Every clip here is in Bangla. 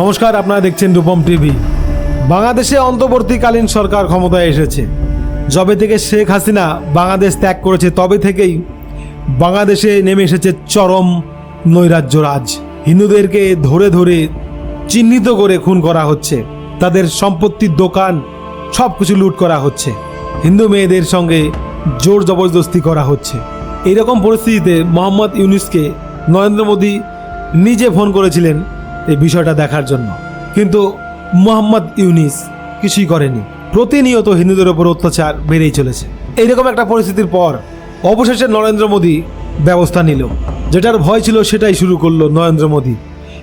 নমস্কার, আপনারা দেখছেন রূপম টিভি। বাংলাদেশে অন্তর্বর্তীকালীন সরকার ক্ষমতায় এসেছে। যবে থেকে শেখ হাসিনা বাংলাদেশ ত্যাগ করেছে, তবে থেকেই বাংলাদেশে নেমে এসেছে চরম নৈরাজ্য রাজ। হিন্দুদেরকে ধরে ধরে চিহ্নিত করে খুন করা হচ্ছে। তাদের সম্পত্তির দোকান সব কিছু লুট করা হচ্ছে। হিন্দু মেয়েদের সঙ্গে জোর জবরদস্তি করা হচ্ছে। এইরকম পরিস্থিতিতে মোহাম্মদ ইউনুসকে নরেন্দ্র মোদী নিজে ফোন করেছিলেন এই বিষয়টা দেখার জন্য। কিন্তু মোহাম্মদ ইউনিস কিছুই করেনি। প্রতিনিয়ত হিন্দুদের ওপর অত্যাচার বেড়েই চলেছে। এইরকম একটা পরিস্থিতির পর অবশেষে নরেন্দ্র মোদী ব্যবস্থা নিল। যেটার ভয় ছিল সেটাই শুরু করল নরেন্দ্র মোদী।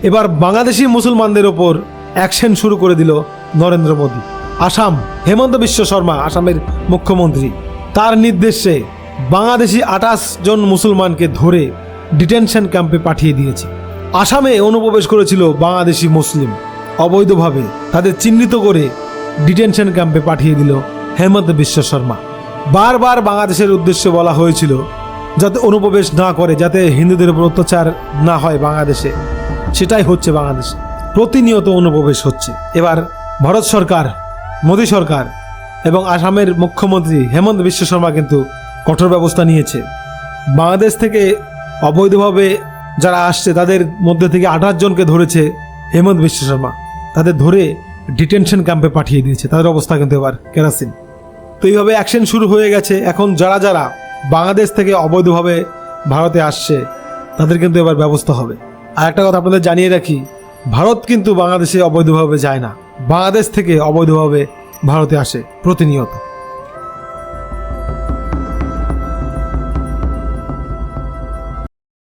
এবার বাংলাদেশি মুসলমানদের ওপর অ্যাকশন শুরু করে দিল নরেন্দ্র মোদী। আসাম, হেমন্ত বিশ্ব শর্মা, আসামের মুখ্যমন্ত্রী। তার নির্দেশে বাংলাদেশি আঠাশ জন মুসলমানকে ধরে ডিটেনশন ক্যাম্পে পাঠিয়ে দিয়েছে। আসামে অনুপ্রবেশ করেছিল বাংলাদেশি মুসলিম। অবৈধভাবে তাদের চিহ্নিত করে ডিটেনশন ক্যাম্পে পাঠিয়ে দিল হেমন্ত বিশ্ব শর্মা। বারবার বাংলাদেশের উদ্দেশ্যে বলা হয়েছিল যাতে অনুপ্রবেশ না করে, যাতে হিন্দুদের উপর অত্যাচার না হয় বাংলাদেশে। সেটাই হচ্ছে বাংলাদেশে। প্রতিনিয়ত অনুপ্রবেশ হচ্ছে। এবার ভারত সরকার, মোদী সরকার এবং আসামের মুখ্যমন্ত্রী হেমন্ত বিশ্ব শর্মা কিন্তু কঠোর ব্যবস্থা নিয়েছে। বাংলাদেশ থেকে অবৈধভাবে যারা আসছে, তাদের মধ্যে থেকে আঠাশ জনকে ধরেছে হেমন্ত বিশ্ব শর্মা। তাদের ধরে ডিটেনশন ক্যাম্পে পাঠিয়ে দিয়েছে। তাদের অবস্থা কিন্তু এবার কেরাসিন। তো এইভাবে অ্যাকশন শুরু হয়ে গেছে। এখন যারা যারা বাংলাদেশ থেকে অবৈধভাবে ভারতে আসছে, তাদের কিন্তু এবার ব্যবস্থা হবে। আর একটা কথা আপনাদের জানিয়ে রাখি, ভারত কিন্তু বাংলাদেশে অবৈধভাবে যায় না। বাংলাদেশ থেকে অবৈধভাবে ভারতে আসে প্রতিনিয়ত।